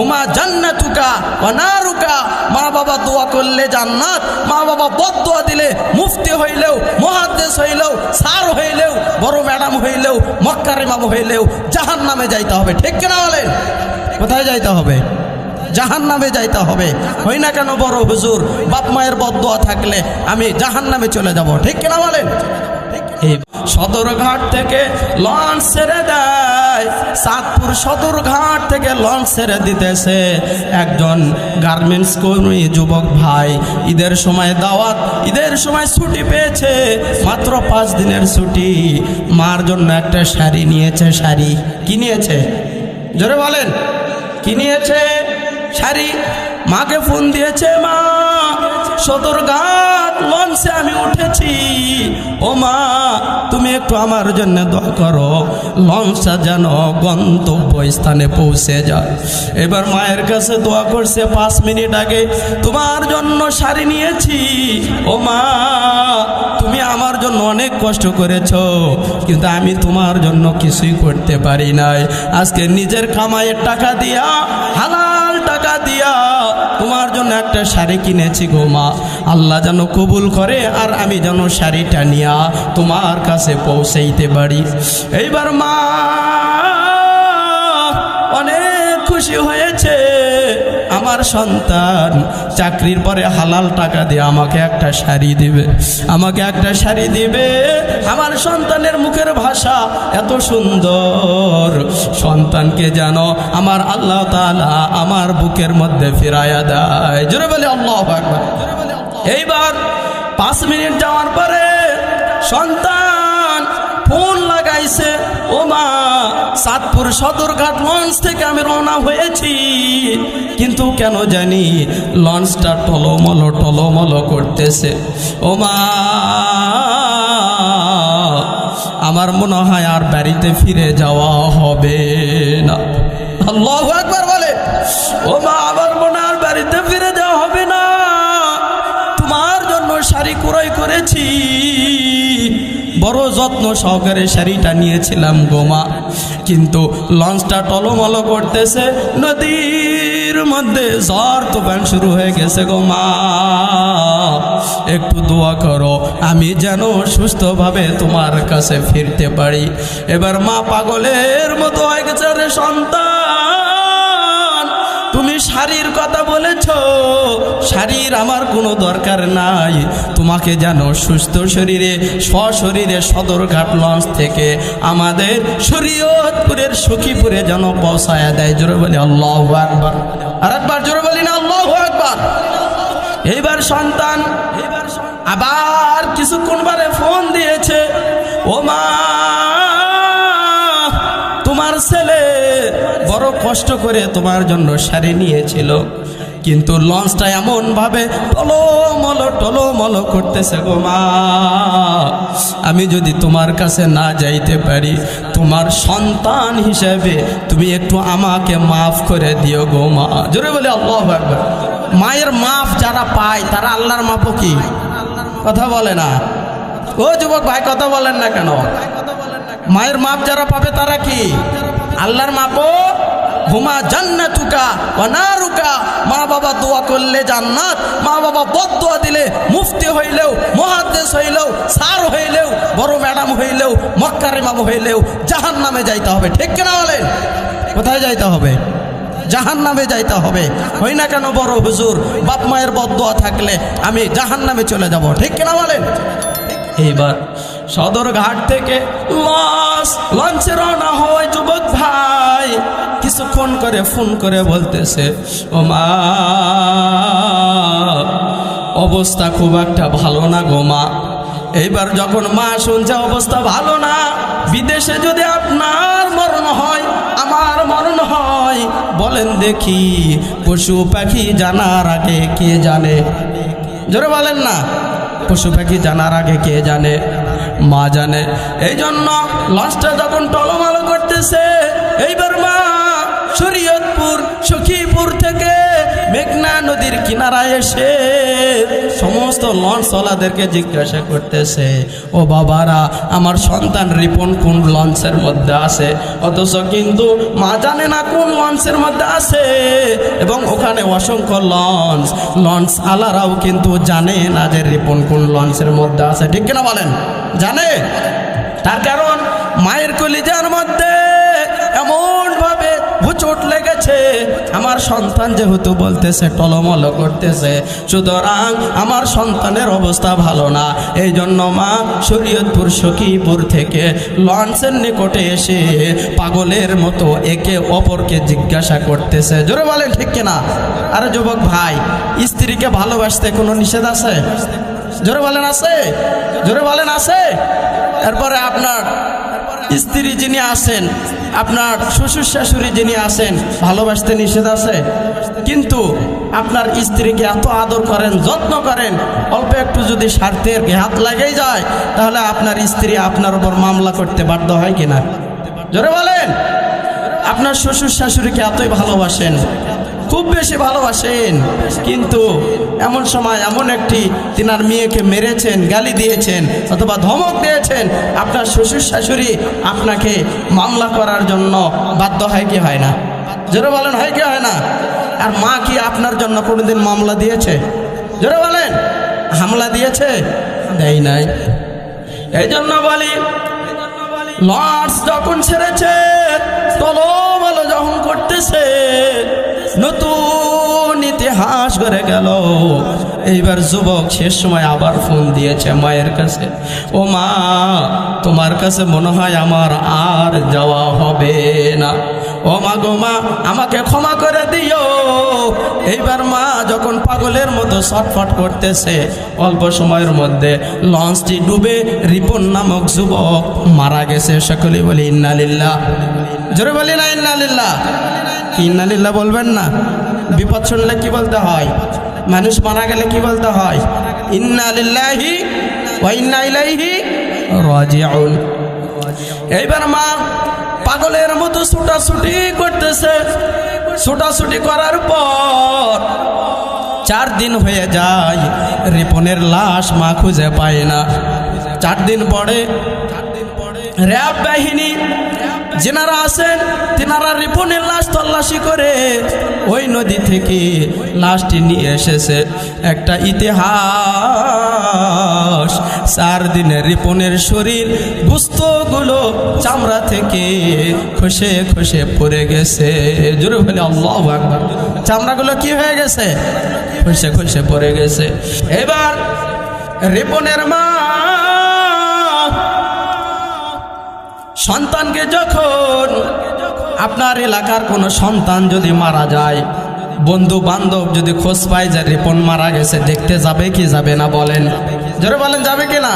হুমা জান্নাতুকা অনারুকা মা বাবা দোয়া করলে জান্নাত, মা বাবা বদোয়া দিলে মুফতি হইলেও মহাদেশ হইলেও, স্যার হইলেও, বড় ম্যাডাম হইলেও, মক্কার ইমাম হইলেও জাহান নামে যাইতে হবে। ঠিক কিনা বলেন? কোথায় যাইতে হবে? জাহান নামে যাইতে হবে। হই না কেন বড় হুজুর, বাপ মায়ের বদোয়া থাকলে আমি জাহান নামে চলে যাব। ঠিক কিনা বলেন? সদরঘাট থেকে লঞ্চ ছেড়ে দেয়। সাতপুর সদরঘাট থেকে লঞ্চ ছেড়ে দিতেছে। একজন গার্মেন্টস কর্মী যুবক ভাই ঈদের সময় দাওয়াত, ঈদের সময় ছুটি পেয়েছে। মাত্র পাঁচ দিনের ছুটি। মার জন্য একটা শাড়ি নিয়েছে, শাড়ি কি নিয়েছে? জোরে বলেন, কি নিয়েছে? শাড়ি? মাকে ফোন দিয়েছে মা। সদরঘাট লঞ্চে আমি উঠেছি। ও মা, তুমি একটু আমার জন্য দোয়া করো। লঞ্চটা যেন গন্তব্য স্থানে পৌঁছে যায়। এবার মায়ের কাছে দোয়া করছে, পাঁচ মিনিট আগে তোমার জন্য শাড়ি নিয়েছি। ও মা, তুমি আমার জন্য অনেক কষ্ট করেছ, কিন্তু আমি তোমার জন্য কিছুই করতে পারি নাই। আজকে নিজের কামাইয়ের টাকা দিয়া, হালাল টাকা দিয়া তোমার জন্য একটা শাড়ি কিনেছি গো মা। আল্লাহ যেন কবুল করে আর আমি যেন শাড়িটা নিয়া তোমার কাছে পৌঁছাইতে পারি। এইবার মা অনেক খুশি হয়েছে। আমার সন্তান, চাকরির পরে হালাল টাকা দিয়ে আমাকে একটা শাড়ি দিবে। আমাকে একটা শাড়ি দিবে। আমার সন্তানের মুখের ভাষা এত সুন্দর। সন্তানকে যেন আমার আল্লাহ তাআলা আমার বুকের মধ্যে ফিরাইয়া দেয়। জোরে বলে আল্লাহ এইবার পাঁচ মিনিট যাওয়ার পরে সন্তান ফোন লাগাইছে ও মা সাতপুর সদরঘাট লঞ্চ থেকে আমি রওনা হয়েছি। কিন্তু কেন জানি লঞ্চটা টলমলো টলমলো করতেছে। ও মা আমার মনে হয় আর বাড়িতে ফিরে যাওয়া হবে না। আল্লাহ একবার বলে ও মা আমার মনে আর বাড়িতে ফিরে যাওয়া হবে না। তোমার জন্য শাড়ি ক্রয় করেছি। বড় যত্ন সহকারে শাড়িটা নিয়েছিলাম গোমা কিন্তু লঞ্চটা টলমল করতেছে নদীর মধ্যে ঝড় তুফান শুরু হয়ে গেছে গো মা। একটু দোয়া করো, আমি যেন সুস্থভাবে তোমার কাছে ফিরতে পারি। এবার মা পাগলের মতো হয়ে গেছে রে সন্তান। তুমি শাড়ির কথা বলেছ, শাড়ির আমার কোনো দরকার নাই। তোমাকে যেন সুস্থ শরীরে, সশরীরে সদরঘাট লঞ্চ থেকে আমাদের শরীয়তপুরের সখীপুরে যেন পৌঁছায় দেয়। জোরে বলি, আল্লাহ একবার আর একবার জোরে বলি না, আল্লাহ একবার এইবার সন্তান, আবার কষ্ট করে তোমার জন্য শাড়ি নিয়েছিল। কিন্তু লঞ্চটা এমন ভাবে টলমল টলমল করতেছে গো মা। আমি যদি তোমার কাছে না যাইতে পারি, তোমার সন্তান হিসেবে তুমি একটু আমাকে মাফ করে দিও গো মা। জোরে বলে আল্লাহ মায়ের মাফ যারা পায়, তারা আল্লাহর মাপও কি? কথা বলে না। ও যুবক ভাই, কথা বলেন না কেন? মায়ের মাপ যারা পাবে, তারা কি? আল্লাহর মাপও হুমা জান্নাতুকা অনারুকা মা বাবা দোয়া করলে জান্নাত, মা বাবা বদোয়া দিলে মুফতি হইলেও মহাদেশ হইলেও, স্যার হইলেও, বড় ম্যাডাম হইলেও, মক্কার ইমাম হইলেও জাহান নামে যাইতে হবে। ঠিক কিনা বলেন? কোথায় যাইতে হবে? জাহান নামে যাইতে হবে। হই না কেন বড় হুজুর, বাপ মায়ের বদোয়া থাকলে আমি জাহান নামে চলে যাব। ঠিক কিনা বলেন? এইবার সদরঘাট থেকে লঞ্চ লঞ্চে রওনা হয় যুবক ভাই। কিছুক্ষণ করে ফোন করে বলতেছে ও মা অবস্থা খুব একটা ভালো না গো মা। এইবার যখন মা শুনছে অবস্থা ভালো না, বিদেশে যদি আপনার মরণ হয়, আমার মরণ হয়, বলেন দেখি পশু পাখি জানার আগে কে জানে? জোরে বলেন না, পশু পাখি জানার আগে কে জানে? মা জানে। এই জন্য লঞ্চটা যখন টলমালো করতেছে, এইবার কিনারায় এসে সমস্ত লঞ্চওয়ালাদেরকে জিজ্ঞাসা করতেছে, ও বাবারা, আমার সন্তান রিপন কোন লঞ্চের মধ্যে আছে? অথচ কিন্তু মা জানে না কোন লঞ্চের মধ্যে আছে এবং ওখানে অসংখ্য লঞ্চ। লঞ্চ আলারাও কিন্তু জানে না যে রিপন কোন লঞ্চের মধ্যে আছে। ঠিক কিনা বলেন? জানে? তার কারণ মায়ের কলিজার মধ্যে আমার সন্তান যেহেতু বলতেছে, টলমল করতেছে, সুতরাং আমার সন্তানের অবস্থা ভালো না। এই জন্য মা শরীয়তপুর সখীপুর থেকে লঞ্চের নিকটে এসে পাগলের মতো একে অপরকে জিজ্ঞাসা করতেছে। জোরে বলেন, ঠিক কিনা? আরে যুবক ভাই, স্ত্রীকে ভালোবাসতে কোনো নিষেধ আছে? জোরে বলেন, আছে? জোরে বলেন, আছে? এরপরে আপনার স্ত্রী যিনি আসেন আপনার শ্বশুর শাশুড়ি যিনি আসেন ভালোবাসতে নিষেধ আছে? কিন্তু আপনার স্ত্রীকে এত আদর করেন, যত্ন করেন, অল্প একটু যদি স্বার্থের হাত লাগেই যায়, তাহলে আপনার স্ত্রী আপনার উপর মামলা করতে বাধ্য হয় কিনা? জোরে বলেন। আপনার শ্বশুর শাশুড়িকে এতই ভালোবাসেন খুব বেশি ভালোবাসেন। কিন্তু এমন সময় এমন একটি তিনার মেয়েকে মেরেছেন, গালি দিয়েছেন, অথবা ধমক দিয়েছেন, আপনার শ্বশুর শাশুড়ি আপনাকে মামলা করার জন্য বাধ্য হয় কি হয় না? জোরে বলেন, হয় কি হয় না? আর মা কি আপনার জন্য কোনোদিন মামলা দিয়েছে? জোরে বলেন, হামলা দিয়েছে? দেয় নাই। এই জন্য বলি, লর্ডস যখন ছেড়েছে তলবলো যখন করতেছে নতুন ইতিহাস করে গেল। এইবার যুবক শেষ সময় আবার ফোন দিয়েছে মায়ের কাছে। ও মা, তোমার কাছে মনে হয় আমার আর যাওয়া হবে না। ও মা গো মা, আমাকে ক্ষমা করে দিও। এইবার মা যখন পাগলের মতো ছটফট করতেছে, অল্প সময়ের মধ্যে লঞ্চটি ডুবে রিপন নামক যুবক মারা গেছে। সকলে বলি ইন্নালিল্লাহ জোরে বলি না ইন্নালিল্লাহ কি ইন্নালিল্লাহ বলবেন না। বিপদ শুনলে কি বলতে হয়? মানুষ মারা গেলে কি বলতে হয়? ইন্নালিল্লাহি ইলাইহি রাজিউন। এইবার মা পাগলের মতো ছুটাছুটি করতেছে। ছুটাছুটি করার পর চার দিন হয়ে যায়, রিপনের লাশ মা খুঁজে পায় না। চার দিন পরে র্যাব বাহিনী, যেনারা আছেন, তেনারা রিপনের লাশ তল্লাশি করে ওই নদী থেকে লাশটি নিয়ে এসেছে। একটা ইতিহাস, চার দিনে রিপনের শরীর গুস্তগুলো চামড়া থেকে খসে খসে পড়ে গেছে। জোরে বলে আল্লাহ আকবার। চামড়াগুলো কি হয়ে গেছে? খসে খসে পড়ে গেছে। এবার রিপনের মা সন্তানকে যখন আপনার এলাকার কোনো সন্তান যদি মারা যায় বন্ধু বান্ধব যদি খোঁজ পায় যে রিপন মারা গেছে, দেখতে যাবে কি যাবে না বলেন। জোরে বলেন, যাবে কি না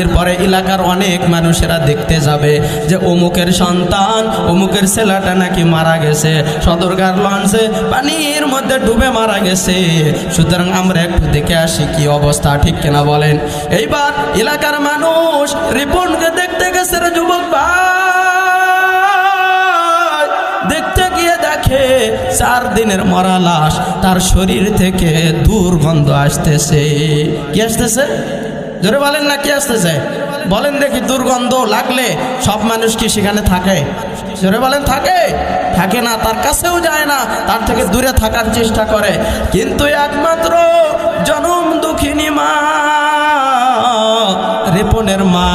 এরপরে এলাকার অনেক মানুষেরা দেখতে যাবে যে অমুকের সন্তান, অমুকের ছেলেটা নাকি মারা গেছে। সদরকার লঞ্চে পানির মধ্যে ডুবে মারা গেছে। সুতরাং আমরা একটু দেখে আসি কি অবস্থা, ঠিক কিনা বলেন? এইবার এলাকার মানুষ রিপোর্টকে দেখতে গেছে রে যুবক ভাই। চার দিনের মরা লাশ তার শরীর থেকে দুর্গন্ধ আসতেছে। কি আসতেছে? জোরে বলেন না, কি আসতেছে? বলেন দেখি দুর্গন্ধ লাগলে সব মানুষ কি সেখানে থাকে? জোরে বলেন, থাকে? থাকে না, তার কাছেও যায় না, তার থেকে দূরে থাকার চেষ্টা করে। কিন্তু একমাত্র জনম দুঃখিনী মা রিপনের মা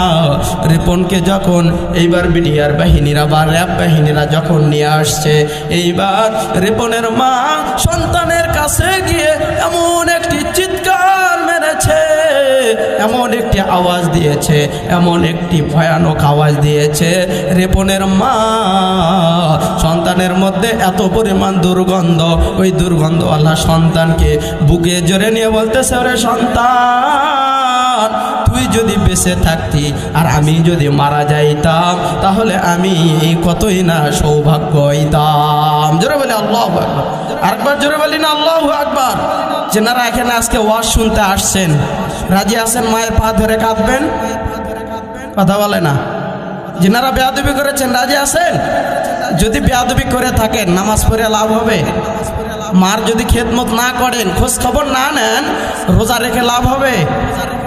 রিপনকে যখন এইবার বিডিআর বাহিনীরা বা র্যাব বাহিনীরা যখন নিয়ে আসছে, এইবার রিপনের মা সন্তানের কাছে গিয়ে এমন একটি চিৎকার মেরেছে, এমন একটি আওয়াজ দিয়েছে, এমন একটি ভয়ানক আওয়াজ দিয়েছে। রেপনের মা সন্তানের মধ্যে এত পরিমাণ দুর্গন্ধ, ওই দুর্গন্ধওয়ালা সন্তানকে বুকে জোরে নিয়ে বলতেছে, ওরে সন্তান! যদি বেঁচে থাকতি আর আমি যদি মারা যাইতাম, তাহলে আমি এই কতই না সৌভাগ্য হইতাম। জোরে বলি আল্লাহ আরেকবার জোরে বলি না, আল্লাহ আকবার। যেনারা এখানে আজকে ওয়াজ শুনতে আসছেন, রাজি আছেন, মায়ের পা ধরে কাঁদবেন? কথা বলে না। যেনারা বেয়াদবি করেছেন, রাজি আছেন? যদি বেয়াদবি করে থাকেন, নামাজ পড়ে লাভ হবে। মার যদি খেদমত না করেন খোঁজ খবর না নেন, রোজা রেখে লাভ হবে।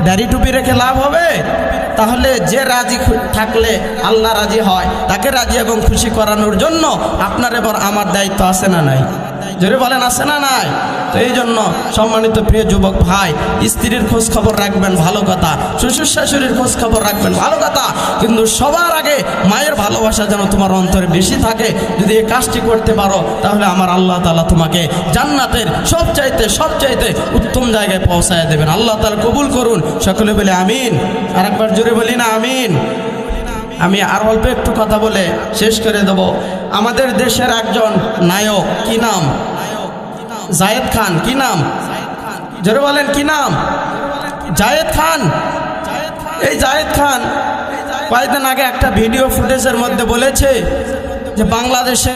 দাড়ি টুপি রেখে লাভ হবে। তাহলে যে রাজি থাকলে আল্লাহ রাজি হয়, তাকে রাজি এবং খুশি করানোর জন্য আপনার এবার আমার দায়িত্ব আছে না নাই? যদি বলেন, আছে না নাই? তো এই জন্য সম্মানিত প্রিয় যুবক ভাই, স্ত্রীর খোঁজ খবর রাখবেন, ভালো কথা। শ্বশুর শাশুড়ির খোঁজ খবর রাখবেন, ভালো কথা। কিন্তু সবার আগে মায়ের ভালোবাসা যেন তোমার অন্তরে বেশি থাকে। যদি এই কাজটি করতে পারো, তাহলে আমার আল্লাহ তালা তোমাকে জান্নাতের সবচাইতে সবচাইতে উত্তম জায়গায় পৌঁছায় দেবেন। আল্লাহ তালা কবুল করুন। সকলে বলে আমিন। আর একবার জোরে বলি না, আমিন। আমি আর অল্প একটু কথা বলে শেষ করে দেব। আমাদের দেশের একজন নায়ক, কি নাম? জায়েদ খান, কি নাম? জোরে বলেন, কি নাম? জায়েদ খান? এই জায়েদ খান কয়েকদিন আগে একটা ভিডিও ফুটেজের মধ্যে বলেছে যে বাংলাদেশে